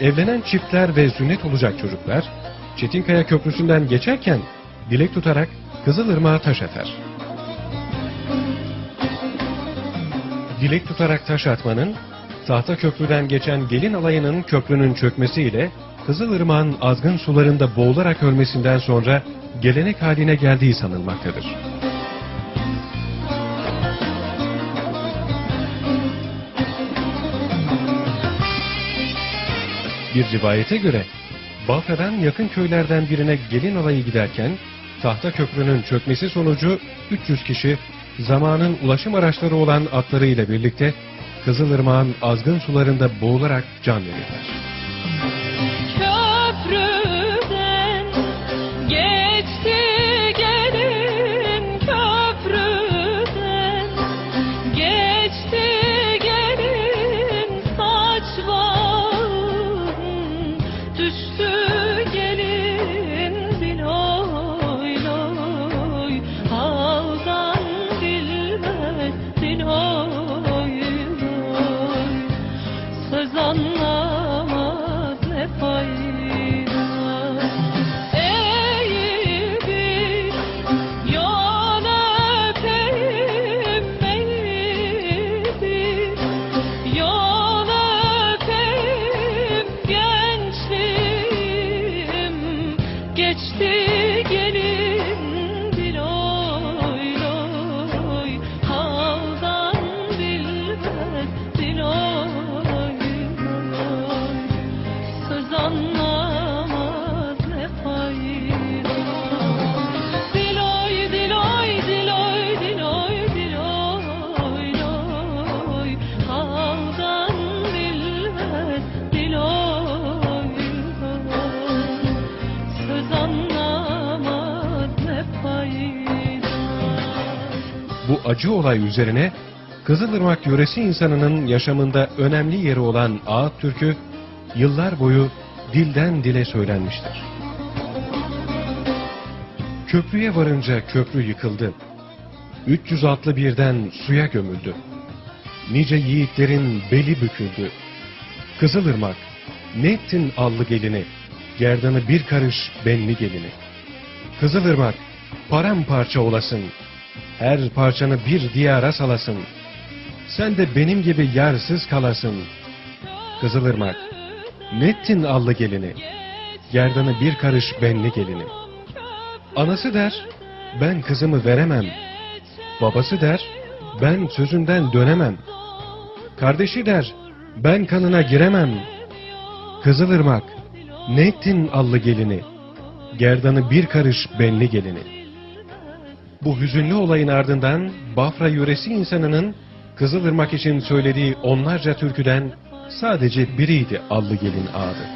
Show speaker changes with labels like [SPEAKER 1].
[SPEAKER 1] Evlenen çiftler ve sünnet olacak çocuklar Çetinkaya Köprüsü'nden geçerken dilek tutarak Kızılırmak'a taş atar. Dilek tutarak taş atmanın tahta köprüden geçen gelin alayının köprünün çökmesiyle Kızılırmak'ın azgın sularında boğularak ölmesinden sonra gelenek haline geldiği sanılmaktadır. Bir rivayete göre Bafra'dan yakın köylerden birine gelin alayı giderken tahta köprünün çökmesi sonucu 300 kişi zamanın ulaşım araçları olan atlarıyla birlikte Kızılırmak'ın azgın sularında boğularak can verirler. Bu acı olay üzerine Kızılırmak yöresi insanının yaşamında önemli yeri olan Ağıt Türkü yıllar boyu dilden dile söylenmiştir. Köprüye varınca köprü yıkıldı. 300 atlı birden suya gömüldü. Nice yiğitlerin beli büküldü. Kızılırmak, ne ettin allı gelini, gerdanı bir karış benli gelini. Kızılırmak, paramparça olasın, her parçanı bir diyara salasın. Sen de benim gibi yarsız kalasın. Kızılırmak, nettin allı gelini, gerdanı bir karış benli gelini. Anası der, ben kızımı veremem. Babası der, ben sözünden dönemem. Kardeşi der, ben kanına giremem. Kızılırmak, ne ettin allı gelini, gerdanı bir karış benli gelini. Bu hüzünlü olayın ardından Bafra yöresi insanının Kızılırmak için söylediği onlarca türküden sadece biriydi Allı Gelin ağadı.